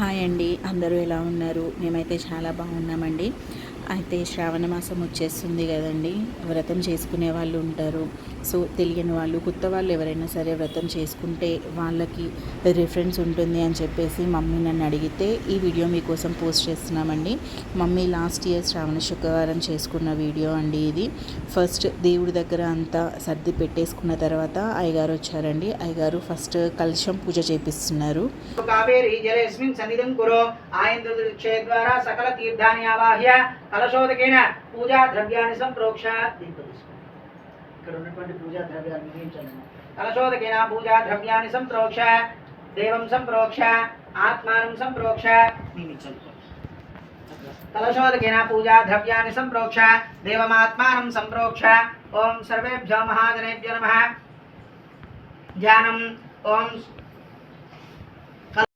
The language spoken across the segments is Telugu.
హాయ్ అండి. అందరూ ఎలా ఉన్నారు? మేమైతే చాలా బాగున్నామండి. అయితే శ్రావణ మాసం వచ్చేస్తుంది కదండి. వ్రతం చేసుకునే వాళ్ళు ఉంటారు. సో తెలియని వాళ్ళు కొత్త వాళ్ళు ఎవరైనా సరే వ్రతం చేసుకుంటే వాళ్ళకి రిఫరెన్స్ ఉంటుంది అని చెప్పేసి మమ్మీ నన్ను అడిగితే ఈ వీడియో మీకోసం పోస్ట్ చేస్తున్నామండి. మమ్మీ లాస్ట్ ఇయర్ శ్రావణ శుక్రవారం చేసుకున్న వీడియో అండి ఇది. ఫస్ట్ దేవుడి దగ్గర అంతా సర్ది పెట్టేసుకున్న తర్వాత అయ్యగారు వచ్చారండి. అయ్యగారు ఫస్ట్ కలుషం పూజ చేపిస్తున్నారు. ద్వారా సకల తీర్థాన్ని ఆవాహ్య కలశోదకేన పూజా ద్రవ్యాన్ని సంప్రోక్ష దీంతో తీసుకోండి. ఇక్కడ ఉన్నటువంటి పూజా ద్రవ్యాన్ని మిగించండి కలశోదకేన పూజా ద్రవ్యాన్ని సంప్రోక్ష దేవం సంప్రోక్ష ఆత్మానం సంప్రోక్ష నియమించండి కలశోదకేన పూజా ద్రవ్యాన్ని సంప్రోక్ష దేవమాత్మానం సంప్రోక్ష ఓం సర్వేభ్యో మహాజనేభ్యో నమః ధ్యానం ఓం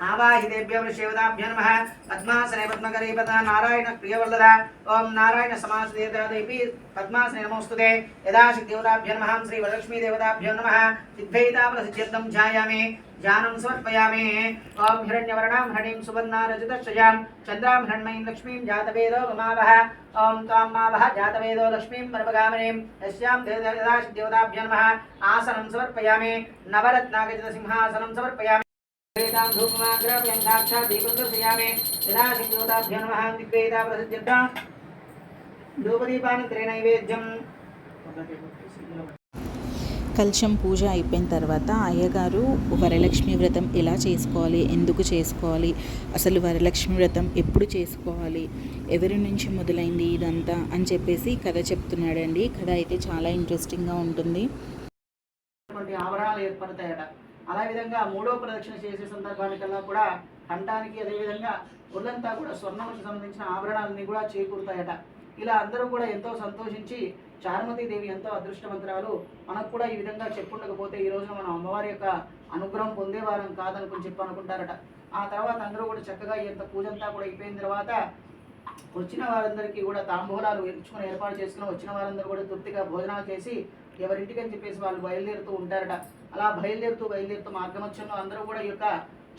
नावाहितेभ्यो वृषेवताभ्यो नमः। पद्मासने नारायण प्रियवल्लद ओं नारायण समासदे पद्मासने नमोऽस्तु ते। नमः। श्री वरलक्ष्मी नमः। सिद्धैतावलसिद्ध्यर्थं ध्यायामि। ध्यानं समर्पयामि। ॐ हिरण्यवर्णां हरिं सुवर्णारचितश्रयां चन्द्रां हृण्मयीं लक्ष्मीं जातवेदो ममावः। ॐ त्वां मावः जातवेदो लक्ष्मीं परमगामिनीं यस्यां नमः। आसनं समर्पयामि। नवरत्नागजितसिंहासनं समर्पयामि। वेदां धूपमाग्रव्यं साक्षात् दीपं दर्शयामि यदा सिद्धोताभ्यो नमः दिग्वेदा प्रसिद्ध्यर्थं धूपदीपानन्तरे नैवेद्यं కలశం పూజ అయిపోయిన తర్వాత అయ్యగారు వరలక్ష్మి వ్రతం ఎలా చేసుకోవాలి ఎందుకు చేసుకోవాలి అసలు వరలక్ష్మి వ్రతం ఎప్పుడు చేసుకోవాలి ఎవరి నుంచి మొదలైంది ఇదంతా అని చెప్పేసి కథ చెప్తున్నాడండి కథ అయితే చాలా ఇంట్రెస్టింగ్గా ఉంటుంది అటువంటి ఆవరణాలు ఏర్పడతాయట అలా విధంగా మూడో ప్రదక్షిణ చేసే సందర్భానికల్లా కూడా కంఠానికి అదేవిధంగా ఒళ్ళంతా కూడా స్వర్ణములకు సంబంధించిన ఆభరణాలన్నీ కూడా చేకూరుతాయట. ఇలా అందరూ కూడా ఎంతో సంతోషించి చారుమతి దేవి ఎంతో అదృష్టవంతరాలు. మనకు కూడా ఈ విధంగా చెప్పుండకపోతే ఈ రోజున మనం అమ్మవారి యొక్క అనుగ్రహం పొందేవారం కాదనుకుని చెప్పి అనుకుంటారట ఆ తర్వాత అందరూ కూడా చక్కగా ఎంత పూజంతా కూడా అయిపోయిన తర్వాత వచ్చిన వారందరికీ కూడా తాంబూలాలు ఎంచుకొని ఏర్పాటు చేసుకుని వచ్చిన వారందరూ కూడా తృప్తిగా భోజనాలు చేసి ఎవరింటికి అని చెప్పేసి వాళ్ళు బయలుదేరుతూ ఉంటారట. అలా బయలుదేరుతూ బయలుదేరుతూ మార్గమధ్యంలో అందరూ కూడా ఈ యొక్క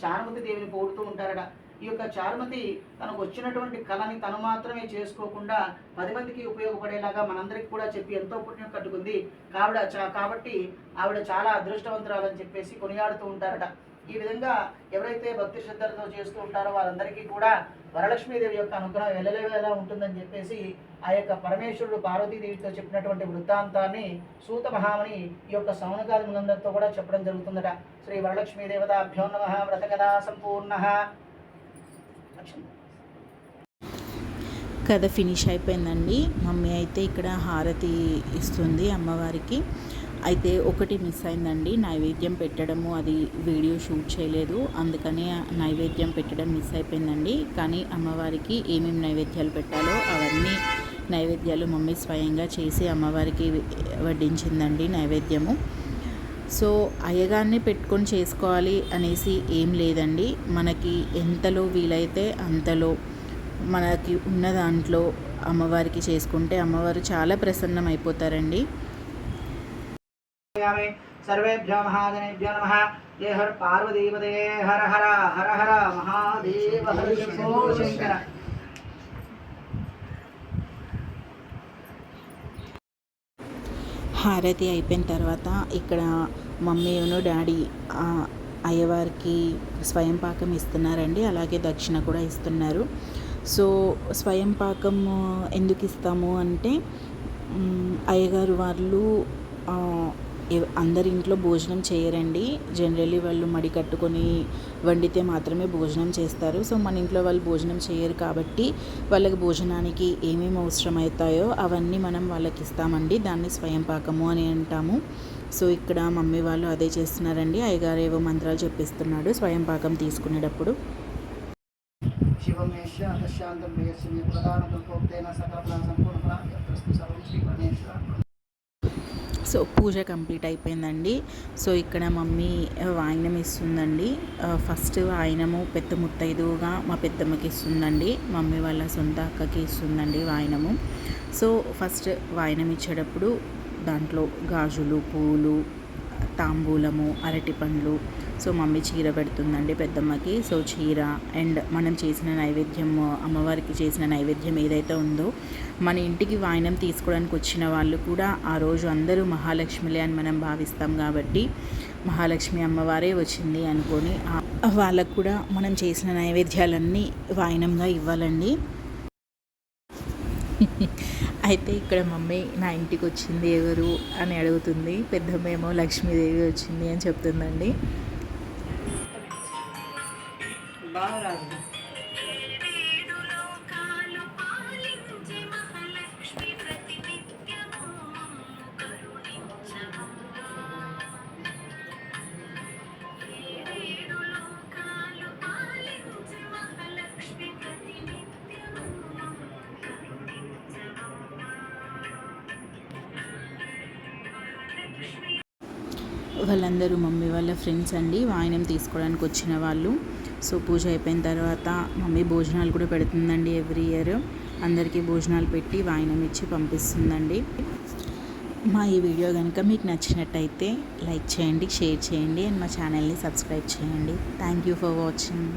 చారుమతి దేవిని పోడుతూ ఉంటారట. ఈ యొక్క చారుమతి తనకు వచ్చినటువంటి కళని తను మాత్రమే చేసుకోకుండా పది మందికి ఉపయోగపడేలాగా మనందరికి కూడా చెప్పి ఎంతో పుణ్యం కట్టుకుంది. కావిడ చా- కాబట్టి ఆవిడ చాలా అదృష్టవంతురాలని చెప్పేసి కొనియాడుతూ ఉంటారట. ఈ విధంగా ఎవరైతే భక్తి శ్రద్ధలతో చేస్తూ ఉంటారో వారందరికీ కూడా వరలక్ష్మీదేవి యొక్క అనుగ్రహం వెళ్ళలేవేలా ఉంటుందని చెప్పేసి ఆ యొక్క పరమేశ్వరుడు పార్వతీదేవితో చెప్పినటువంటి వృత్తాంతాన్ని సూత మహామణి ఈ యొక్క సౌనకాది ములందరితో కూడా చెప్పడం జరుగుతుందట. శ్రీ వరలక్ష్మీ దేవతాభ్యో నమ వ్రతకథా సంపూర్ణ. కథ ఫినిష్ అయిపోయిందండి. మమ్మీ అయితే ఇక్కడ హారతి ఇస్తుంది అమ్మవారికి. అయితే ఒకటి మిస్ అయిందండి. నైవేద్యం పెట్టడము అది వీడియో షూట్ చేయలేదు. అందుకని ఆ నైవేద్యం పెట్టడం మిస్ అయిపోయిందండి. కానీ అమ్మవారికి ఏమేమి నైవేద్యాలు పెట్టాలో అవన్నీ నైవేద్యాలు మమ్మీ స్వయంగా చేసి అమ్మవారికి వడ్డించిందండి నైవేద్యము. సో అయ్యగారిని పెట్టుకొని చేసుకోవాలి అనేసి ఏం లేదండి. మనకి ఎంతలో వీలైతే అంతలో మనకి ఉన్న దాంట్లో అమ్మవారికి చేసుకుంటే అమ్మవారు చాలా ప్రసన్నం అయిపోతారండి. సర్వేభ్యో మహాజనేభ్యో నమ. జయ హర పార్వతీపదే హర హర హర హర మహాదేవ హర శంకర. హారతి అయిపోయిన తర్వాత ఇక్కడ మమ్మీను డాడీ అయ్యవారికి స్వయం పాకం ఇస్తున్నారండి. అలాగే దక్షిణ కూడా ఇస్తున్నారు. సో స్వయం పాకం ఎందుకు ఇస్తాము అంటే అయ్యగారు వాళ్ళు అందరి ఇంట్లో భోజనం చేయరండి. జనరల్లీ వాళ్ళు మడి కట్టుకొని వండితే మాత్రమే భోజనం చేస్తారు. సో మన ఇంట్లో వాళ్ళు భోజనం చేయరు కాబట్టి వాళ్ళకి భోజనానికి ఏమేమి అవసరమవుతాయో అవన్నీ మనం వాళ్ళకి ఇస్తామండి. దాన్ని స్వయం పాకము అని అంటాము. సో ఇక్కడ మమ్మీ వాళ్ళు అదే చేస్తున్నారండి. అయ్యగారు ఏవో మంత్రాలు చెప్పిస్తున్నాడు స్వయం పాకం తీసుకునేటప్పుడు. శివమేశ్వ అతశాంతం ప్రధాన సంపూర్ణ సో పూజ కంప్లీట్ అయిపోయిందండి. సో ఇక్కడ మమ్మీ వాయినం ఇస్తుందండి. ఫస్ట్ వాయినము పెద్ద ముత్తైదువుగా మా పెద్దమ్మకి ఇస్తుందండి. మమ్మీ వాళ్ళ సొంత అక్కకి ఇస్తుందండి వాయినము సో ఫస్ట్ వాయినం ఇచ్చేటప్పుడు దాంట్లో గాజులు పూలు తాంబూలము అరటి పండ్లు. సో మమ్మీ చీర పెడుతుందండి పెద్దమ్మకి. సో చీర అండ్ మనం చేసిన నైవేద్యం అమ్మవారికి చేసిన నైవేద్యం ఏదైతే ఉందో మన ఇంటికి వాయినం తీసుకోవడానికి వచ్చిన వాళ్ళు కూడా ఆ రోజు అందరూ మహాలక్ష్మిలే అని మనం భావిస్తాం కాబట్టి మహాలక్ష్మి అమ్మవారే వచ్చింది అనుకొని వాళ్ళకు కూడా మనం చేసిన నైవేద్యాలన్నీ వాయినంగా ఇవ్వాలండి. అయితే ఇక్కడ మమ్మీ నా ఇంటికి వచ్చింది ఎవరు అని అడుగుతుంది. పెద్దమ్మేమో లక్ష్మీదేవి వచ్చింది అని చెప్తుందండి. బాగా వాళ్ళందరూ మమ్మీ వాళ్ళ ఫ్రెండ్స్ అండి. వాయినం తీసుకోవడానికి వచ్చిన వాళ్ళు. సో పూజ అయిపోయిన తర్వాత మమ్మీ భోజనాలు కూడా పెడుతుందండి ఎవ్రీ ఇయర్. అందరికీ భోజనాలు పెట్టి వాయినం ఇచ్చి పంపిస్తుందండి. మా ఈ వీడియో కనుక మీకు నచ్చినట్టయితే లైక్ చేయండి షేర్ చేయండి అండ్ మా ఛానల్ని సబ్స్క్రైబ్ చేయండి. Thank you for watching.